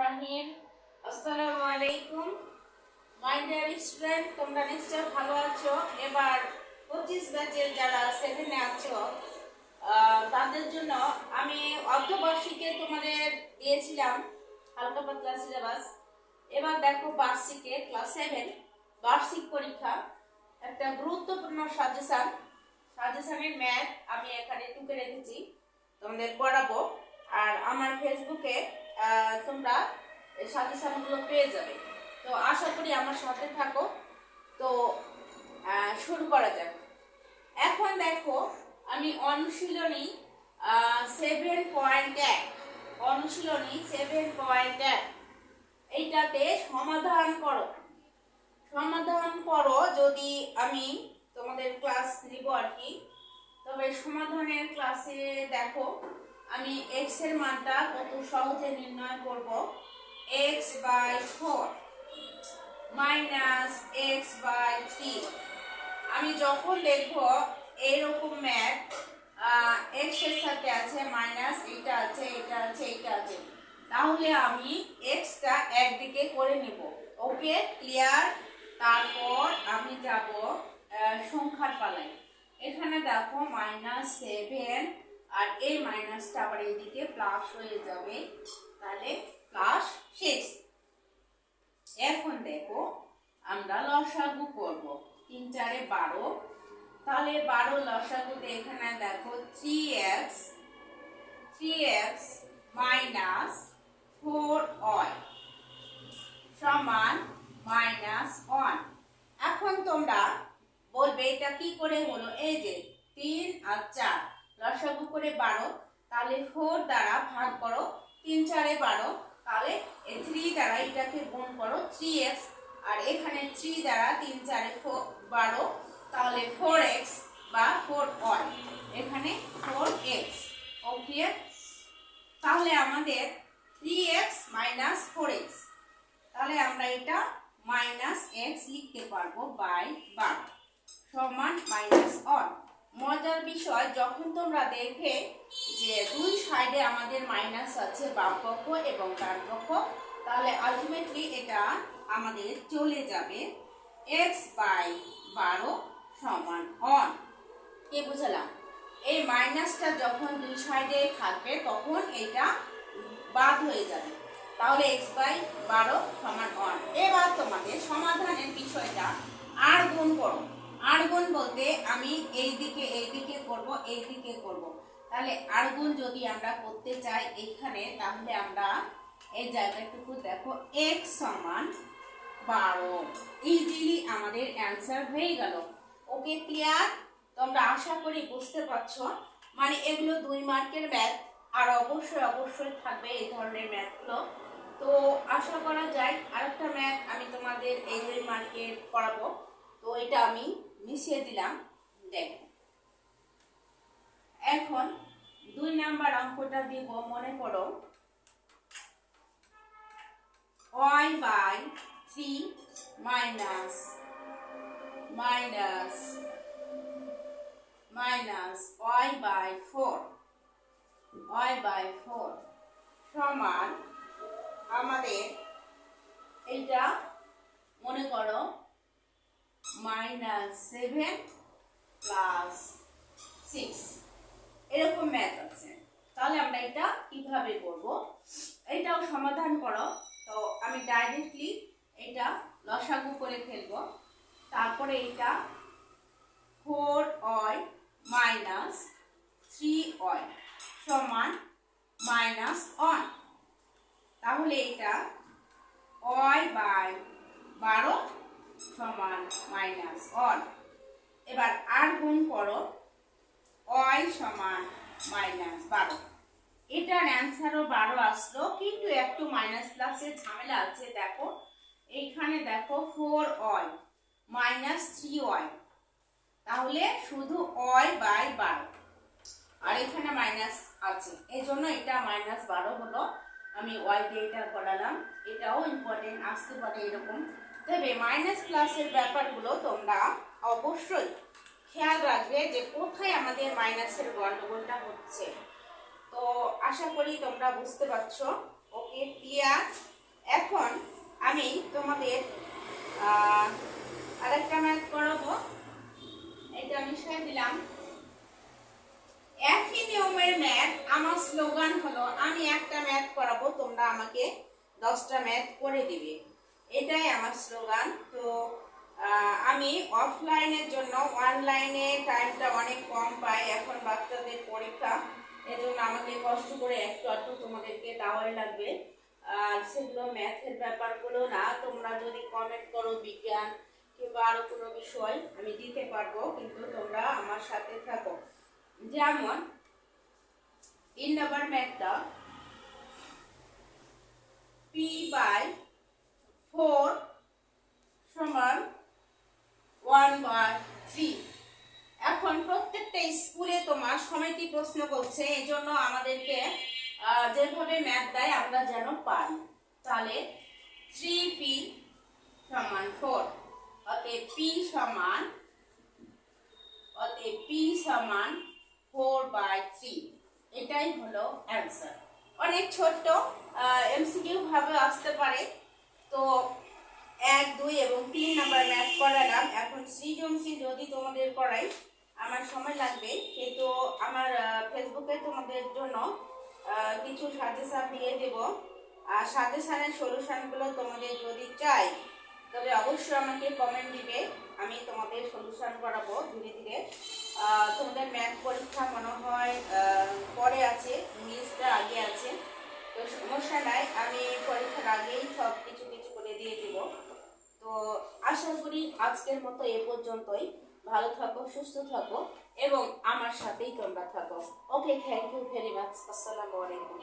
রহিম আসসালামু আলাইকুম my dear তোমরা নিশ্চয় ভালো আছো? এবার পঁচিশ ব্যাচের যারা সেভেনে আছো তাদের জন্য আমি অর্ধবার্ষিকে তোমাদের দিয়েছিলাম, হালকা পাতলা সিলেবাস এবার দেখো বার্ষিকে ক্লাস সেভেন বার্ষিক পরীক্ষা। একটা গুরুত্বপূর্ণ সাজেশন সাজেশনের ম্যাথ আমি এখানে টুকে রেখেছি। তোমাদের পড়াবো। আর আমার ফেসবুকে তোমরা সাজেশনগুলো পেয়ে যাবে। তো আশা করি আমার সাথে থাকো। তো শুরু করা যাক। এখন দেখো, আমি অনুশীলনী সেভেন পয়েন্ট এক। অনুশীলনী সেভেন পয়েন্ট এক। এইটাতে সমাধান করো। সমাধান করো যদি আমি তোমাদের ক্লাস নিব আর কি। তবে সমাধানের ক্লাসে দেখো আমি এক্সের মানটা কত সহজে নির্ণয় করব? X by four minus x by three আমি যখন দেখব এইরকম ম্যাথ এক্সের সাথে আছে মাইনাস এটা আছে এটা আছে এটা আছে। তাহলে আমি এক্সটা একদিকে করে নেব। ওকে ক্লিয়ার তারপর আমি যাব সংখ্যার পালায়। এখানে দেখো মাইনাস সেভেন আর এই মাইনাসটা আবার এইদিকে প্লাস হয়ে যাবে, তাহলে প্লাস সিক্স এখন দেখো, আমরা লসাগু করব। তিন চারে বারো। তাহলে বারো লসাগুতে এখানে দেখো three x three x minus four y সমান মাইনাস ওয়ান এখন তোমরা বলবে, এটা কি করে হলো? এই যে তিন আর চার। লসাগু করে বারো তাহলে ফোর দ্বারা ভাগ করো, তিন চারে বারো তাহলে থ্রি দ্বারা এটাকে গুণ করো থ্রি এক্স আর এখানে থ্রি দ্বারা তিন চারে ফোর বারো তাহলে ফোর এক্স বা ফোর ওয়ান এখানে ফোর এক্স ওকে তাহলে আমাদের three x minus four x তাহলে আমরা এটা মাইনাস এক্স লিখতে পারব বাই বারো, সমান মাইনাস অন মজার বিষয়, যখন তোমরা দেখবে যে দুই সাইডে আমাদের মাইনাস আছে বাম পক্ষ এবং ডান পক্ষ তাহলে আলটিমেটলি এটা আমাদের চলে যাবে এক্স বাই বারো সমান অন কে বুঝালাম। এই মাইনাসটা যখন দুই সাইডে থাকবে, তখন এটা বাদ হয়ে যাবে। তাহলে এক্স বাই বারো সমান অন এবার তোমাদের সমাধানের বিষয়টা আর গুণ করো। আর গুণ বলতে আমি এই দিকে এই দিকে করব এই দিকে করব। তাহলে আর গুণ যদি আমরা করতে চাই এইখানে, তাহলে আমরা এই জায়গাটুকু দেখো এক সমান বারো। ইজিলি আমাদের অ্যান্সার হয়ে গেল। ওকে ক্লিয়ার তোমরা আশা করি বুঝতে পারছ। মানে এগুলো দুই মার্কের ম্যাথ আর অবশ্যই অবশ্যই থাকবে এই ধরনের ম্যাথগুলো তো আশা করা যায়, আরেকটা ম্যাথ আমি তোমাদের এই দুই মার্কের করাবো। তো এটা আমি মিশিয়ে দিলাম, দেখো। এখন দুই নাম্বার অঙ্কটা দিব, মনে করো। y by 3 minus minus minus y by 4 y by 4 সমান আমাদের এইটা, মনে করো মাইনাস সেভেন প্লাস সিক্স এরকম ম্যাথ আছে। তাহলে আমরা এটা কীভাবে করব? এটাও সমাধান করো। তো আমি ডাইরেক্টলি এটা লসাগু করে ফেলব। তারপরে এটা ফোর অয় মাইনাস থ্রি অয় সমান মাইনাস অন তাহলে এটা অয় বাই বারো সমান মাইনাস অন এবার আর গুণ করো অয় সমান মাইনাস বারো। এটার অ্যান্সারও বারো আসলো, কিন্তু একটু মাইনাস প্লাসের ঝামেলা আছে, দেখো। এইখানে দেখো ফোর অয় মাইনাস থ্রি অয় তাহলে শুধু অয় বাই বারো। আর এখানে মাইনাস আছে। এই জন্য এটা মাইনাস বারো হলো। আমি ওয়াই দিয়ে এটা করালাম। এটাও ইম্পর্টেন্ট আসতে পারে এরকম। তবে মাইনাস প্লাসের ব্যাপারগুলো তোমরা অবশ্যই খেয়াল রাখবে যে কোথায় আমাদের মাইনাসের গণ্ডগোলটা হচ্ছে। তো আশা করি তোমরা বুঝতে পারছ। ওকে ক্লিয়ার এখন আমি তোমাদের আরেকটা ম্যাথ করাবো এটা আমি সাই দিলাম। একই নিয়মের ম্যাথ আমার স্লোগান হলো, আমি একটা ম্যাথ করাবো তোমরা আমাকে দশটা ম্যাথ করে দিবে। এটাই আমার স্লোগান। তো আমি অফলাইনের জন্য অনলাইনে টাইমটা অনেক কম পাই। এখন বাচ্চাদের পরীক্ষা, এজন্য আমাকে কষ্ট করে একটু একটু তোমাদেরকে দেওয়াই লাগবে। আর সেগুলো ম্যাথের ব্যাপারগুলো না, তোমরা যদি কমেন্ট করো বিজ্ঞান কিংবা আরও কোনো বিষয়, আমি দিতে পারব, কিন্তু তোমরা আমার সাথে থাকো। যেমন ইন নাম্বার ম্যাথটা পি বাই ফোর সমান ওয়ান বাই থ্রি এখন প্রত্যেকটা স্কুলে তোমার সমিতি প্রশ্ন করছে এই জন্য আমাদেরকে যেভাবে ম্যাথ দেয় আমরা যেন পাই তাহলে থ্রি পি সমান ফোর অতএব পি সমান, অতএব পি সমান ফোর বাই থ্রি এটাই হলো অ্যান্সার অনেক ছোট্ট এমসিকিউ ভাবে আসতে পারে। তো এক, দুই এবং তিন নাম্বার ম্যাথ করালাম এখন সৃজনশীল যদি তোমাদের করাই আমার সময় লাগবে। কিন্তু আমার ফেসবুকে তোমাদের জন্য কিছু সাজেশন দিয়ে দেব। আর সাজেশনের সলিউশনগুলো তোমাদের যদি চাই, তবে অবশ্যই আমাকে কমেন্ট দিবে। আমি তোমাদের সলিউশন করাবো ধীরে ধীরে। তোমাদের ম্যাথ পরীক্ষা মনে হয় পরে আছে ইংলিশটা আগে আছে। তো সমস্যা নাই, আমি পরীক্ষার আগেই সব দিয়ে দিব। তো আশা করি আজকের মতো এ পর্যন্তই। ভালো থাকো, সুস্থ থাকো এবং আমার সাথেই তোমরা থাকো। Okay thank you very much আসসালামু আলাইকুম।